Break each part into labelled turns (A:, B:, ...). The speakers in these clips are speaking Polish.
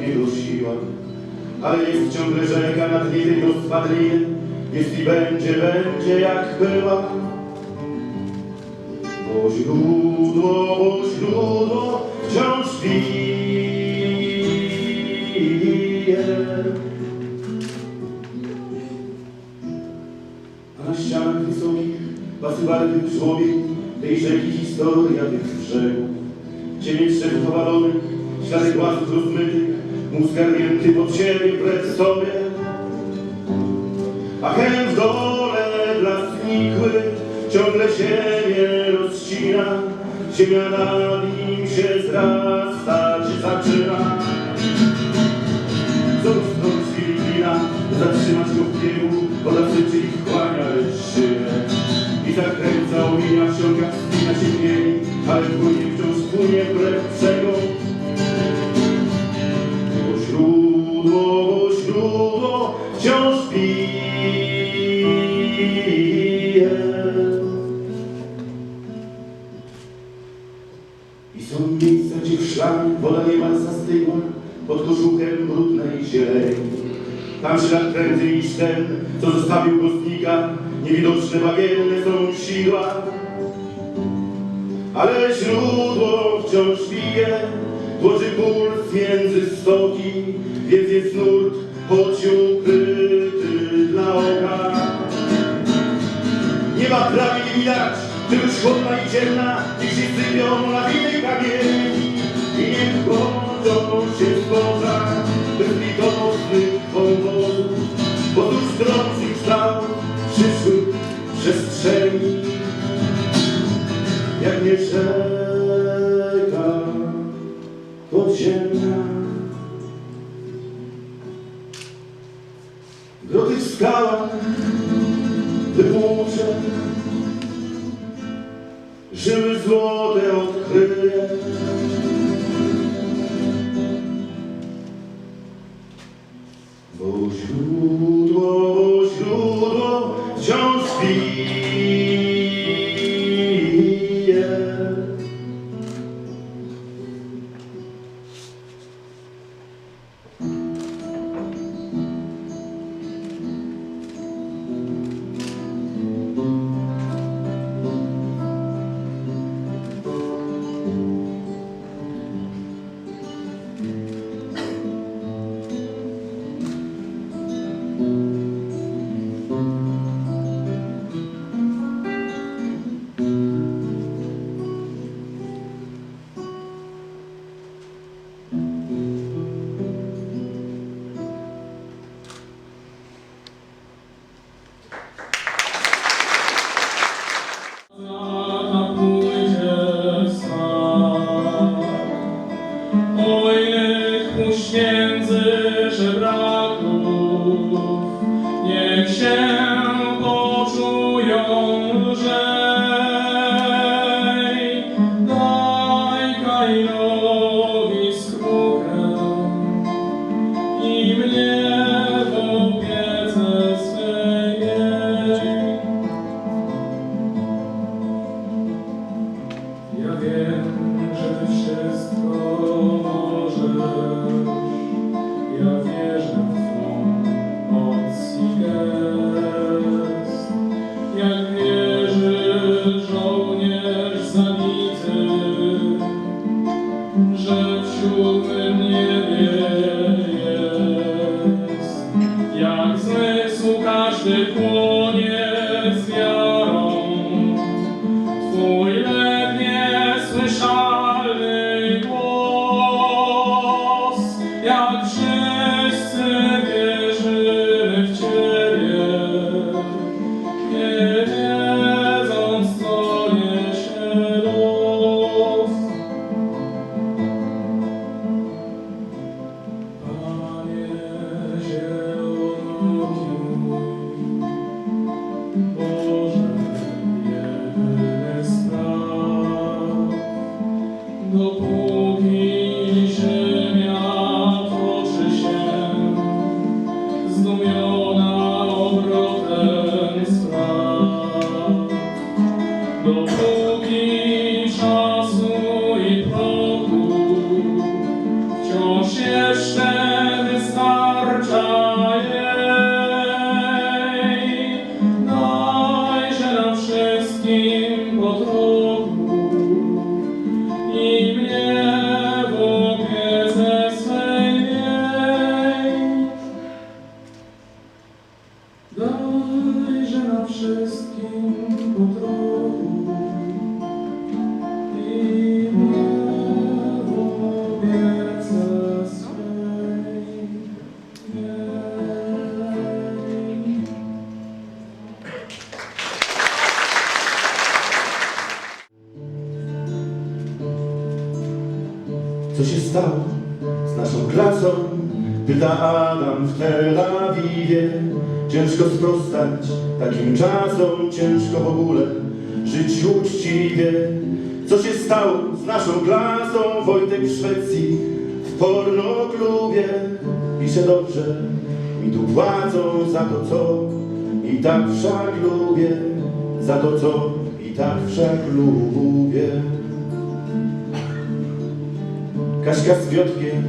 A: jego siła. Ale jest ciągle rzeka nad nim jego spadliny, jest i będzie, będzie jak była. Bo źródło, bo źródło wciąż pije. A na ścianach wysokich, pasywarnych człowiek, tej rzeki historia tych brzegów. Cienie drzew powalonych, ślady głazów rozmytych, mózg pod siebie wbrew sobie. A hen w dole blask znikły, ciągle ziemię rozcina, ziemia nad nim się zrastać zaczyna. Zostać Filipina, zatrzymać go w biegu, woda syczy i wchłania szyję. I zakręca, omija, wsiąka, wspina się mieli, ale płynie wciąż płynie wbrew niewidoczne bagienne są sidła. Ale źródło wciąż bije, tłoczy puls między stoki, więc jest nurt, choć dla oka. Nie ma prawie nie widać, że już i ciemna, niech się sypią lawiny kamieni i niech kończą się zboża bezlitosnych wąwozów, bo tu strących kształt przyszłych przestrzeni, jak nie rzeka podziemna. Groty w skałach wypłucze, żyły złote
B: niech Co się
A: stało z naszą klasą? Pyta Adam w Tel Awiwie. Ciężko sprostać takim czasom, ciężko w ogóle żyć uczciwie. Co się stało z naszą klasą? Wojtek w Szwecji w pornoklubie. Pisze dobrze, mi tu płacą za to co i tak wszak lubię. Za to co i tak wszak lubię. Kaśka z Piotkiem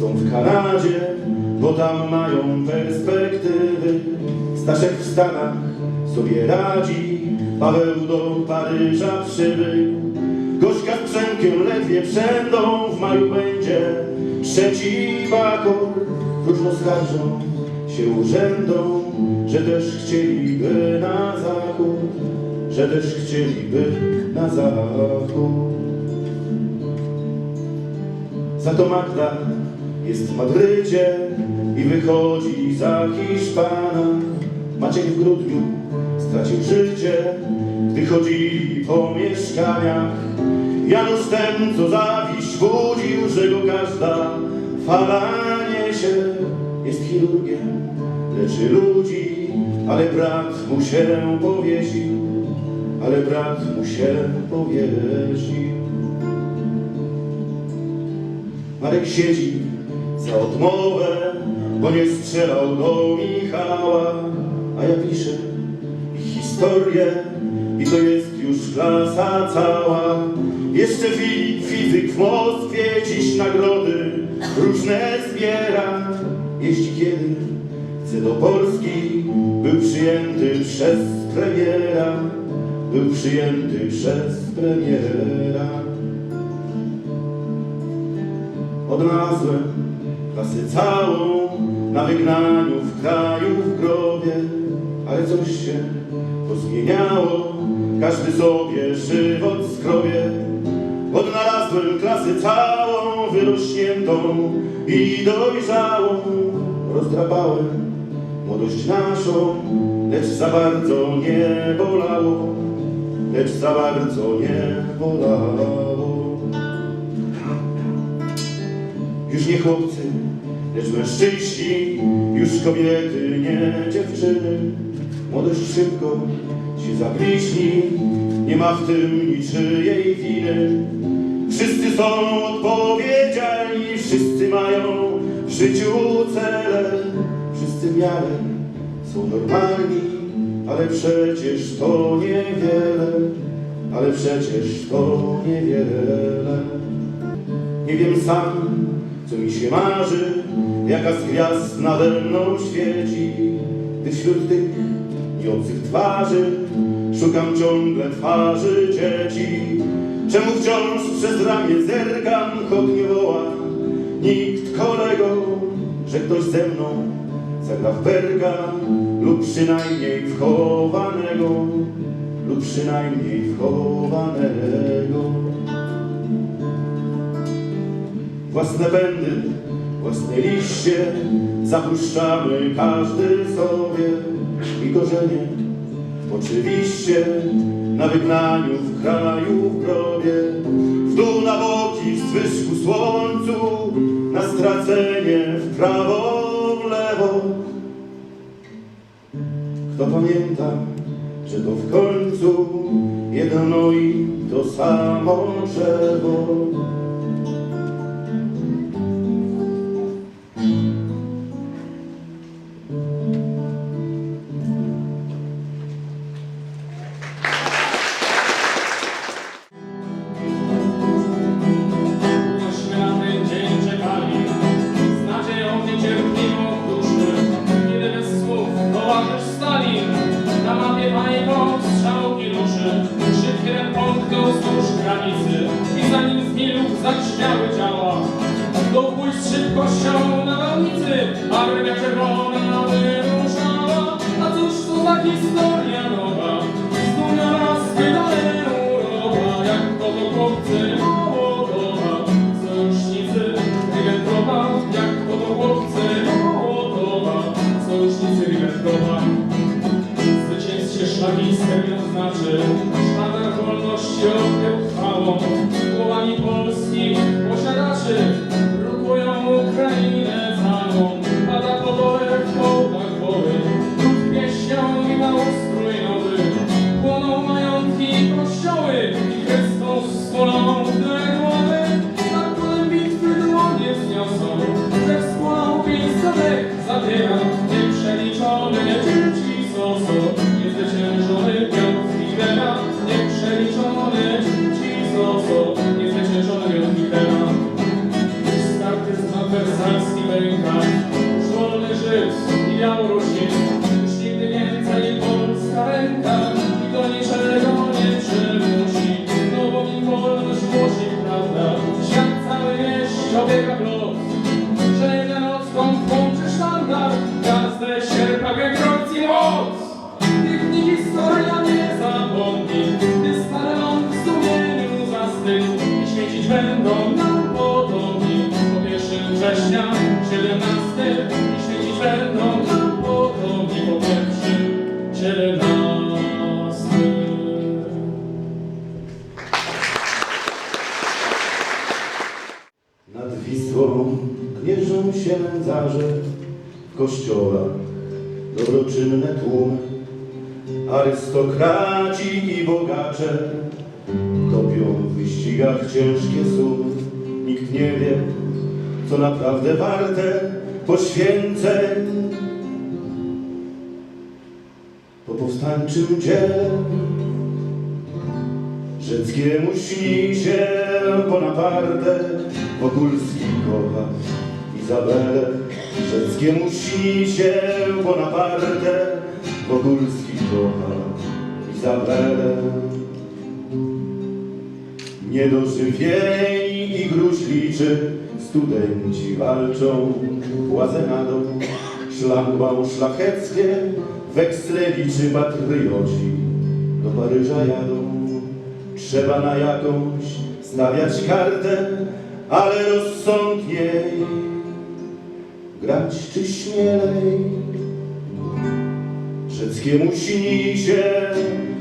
A: są w Kanadzie, bo tam mają perspektywy. Staszek w Stanach sobie radzi, Paweł do Paryża przybył. Gośka z Przemkiem ledwie przędą, w maju będzie trzeci bakor. Próżno skarżą się urzędom, że też chcieliby na zachód, że też chcieliby na zachód. Za to Magda jest w Madrycie i wychodzi za Hiszpana. Maciek w grudniu stracił życie, gdy chodzili po mieszkaniach. Janusz ten, co zawiść budził, że go każda fala niesie, jest chirurgiem, leczy ludzi, ale brat mu się powiesił, ale brat mu się powiesił. Marek siedzi za odmowę, bo nie strzelał do Michała, a ja piszę historię i to jest już klasa cała. Jeszcze Filip, fizyk w Moskwie, dziś nagrody różne zbiera. Jeśli kiedy chce do Polski, był przyjęty przez premiera, był przyjęty przez premiera. Odnalazłem klasę całą na wygnaniu w kraju w grobie, ale coś się pozmieniało, każdy sobie żywot skrobie. Odnalazłem klasę całą, wyrośniętą i dojrzałą, rozdrapałem młodość naszą, lecz za bardzo nie bolało, lecz za bardzo nie bolało. Już nie chłopcy, lecz mężczyźni, już kobiety, nie dziewczyny. Młodość szybko się zabliźni, nie ma w tym niczyjej winy. Wszyscy są odpowiedzialni, wszyscy mają w życiu cele. Wszyscy w miarę są normalni, ale przecież to niewiele, ale przecież to niewiele. Nie wiem sam, co mi się marzy, jaka z gwiazd nade mną świeci. Gdy wśród tych nieobcych twarzy szukam ciągle twarzy dzieci. Czemu wciąż przez ramię zerkam, choć nie woła nikt kolego, że ktoś ze mną zagra w berga lub przynajmniej wchowanego, lub przynajmniej wchowanego. Własne pędy, własne liście zapuszczamy każdy sobie. I korzenie oczywiście na wygnaniu w kraju w grobie. W dół na boki w zwyżku słońcu na stracenie w prawo w lewo. Kto pamięta, że to w końcu jedno i to samo drzewo
B: to za
A: Gnieżdżą się nędzarze w kościołach, dobroczynne tłumy, arystokraci i bogacze topią w wyścigach ciężkie sumy. Nikt nie wie, co naprawdę warte poświęceń. Po powstańczym dziele Rzeckiemu śni się Bonaparte, Wokulski kocha Izabelę. Rzeckiemu śni się Bonaparte, Wokulski kocha Izabelę. Niedożywieni i gruźliczy studenci walczą władzę nadą. Szlangbaum szlacheckie, wekslewiczy patrioci do Paryża jadą. Trzeba na jakąś stawiać kartę, ale rozsądniej grać czy śmielej. Rzeckiemu śni się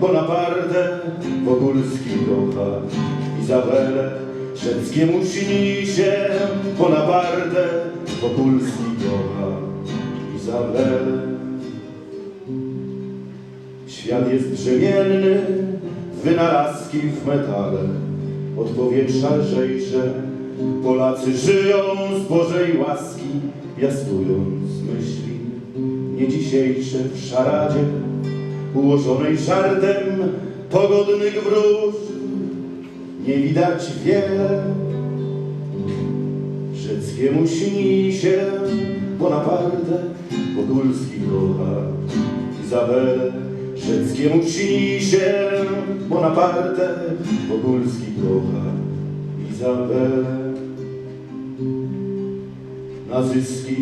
A: Bonaparte, Wokulski kocha Izabelę. Rzeckiemu śni się Bonaparte, Wokulski kocha Izabelę. Świat jest brzemienny, wynalazki w metale, od powietrza lżejsze. Polacy żyją z Bożej łaski, piastując myśli nie dzisiejsze w szaradzie, ułożonej żartem pogodnych wróżb. Nie widać wiele, Rzeckiemu śni się Bonaparte, Wokulski kocha Izabelę. Rzeckiemu śni się Bonaparte, Wokulski kocha Izabelę. Na zyski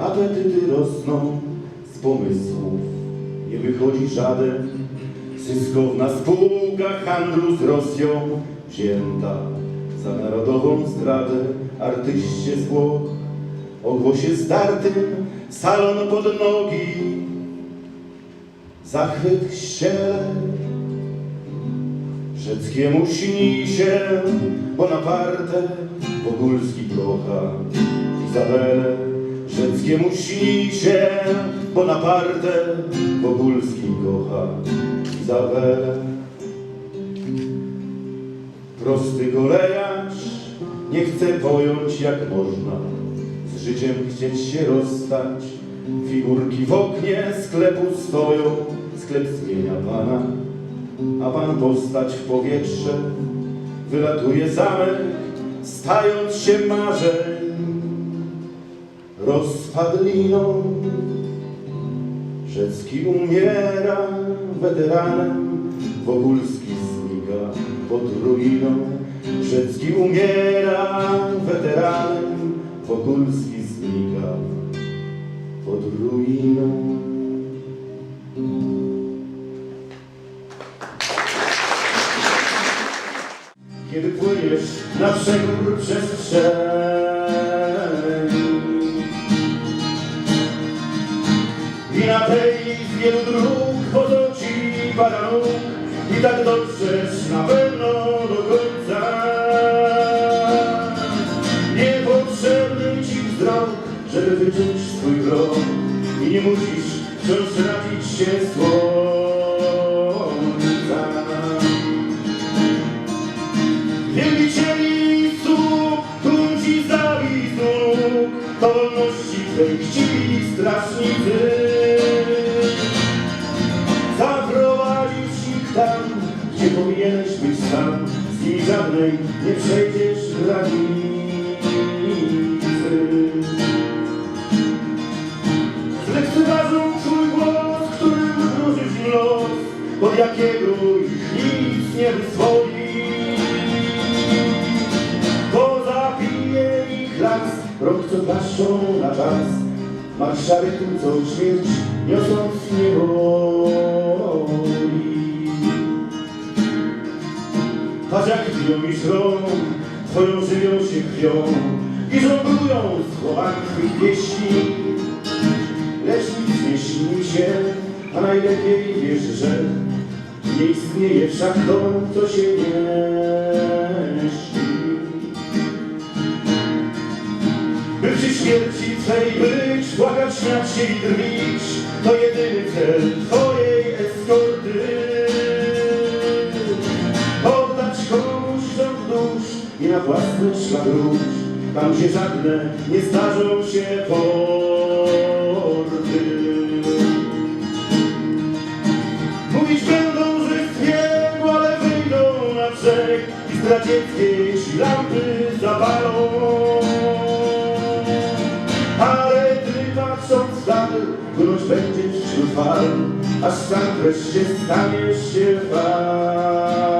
A: apetyty rosną z pomysłów, nie wychodzi żaden. Zyskowna spółka handlu z Rosją wzięta za narodową zdradę artyście z Włoch. O głosie zdartym salon pod nogi, zachwyt ściele. Rzeckiemu śni się Bonaparte, Wokulski kocha Izabelę. Rzeckiemu śni się Bonaparte, Wokulski kocha Izabelę. Prosty kolejarz nie chce pojąć jak można z życiem chcieć się rozstać. Figurki w oknie sklepu stoją, sklep zmienia pana, a pan postać w powietrze wylatuje zamek, stając się marzeń rozpadliną. Rzecki umiera weteranem, Wokulski znika pod ruiną. Rzecki umiera weteranem, Wokulski znika pod ruiną. Kiedy płyniesz na przegór przestrzeni I Marszale tu co śmierć, niosąc niewoli Patrz jak biją i żrą, twoją żywią się krwią I żonglują słowami twych pieśni Lecz nic nie śni się, a najlepiej wiesz, że Nie istnieje wszak to, co się nie śni. By przy śmierci Twej być, płakać, śmiać się i drwić. To jedyny cel Twojej eskorty. Oddać komuś rząd dusz i na własny szlak rusz Tam gdzie żadne nie zdarzą się porty. Mówić będą, że zbiegł, ale wyjdą na brzeg I zdradzieckie ci lampy zapalą fal Aż sam wreszcie staniesz się falą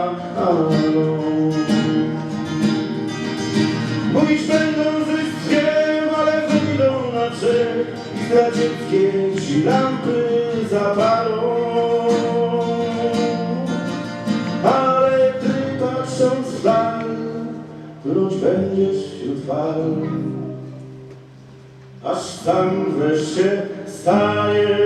A: Mówić będą, że wiem, ale wyjdą na brzeg I zdradzieckie ci lampy zapalą Ale ty patrząc w dal Płynąć będziesz wśród fal Aż tam wreszcie falą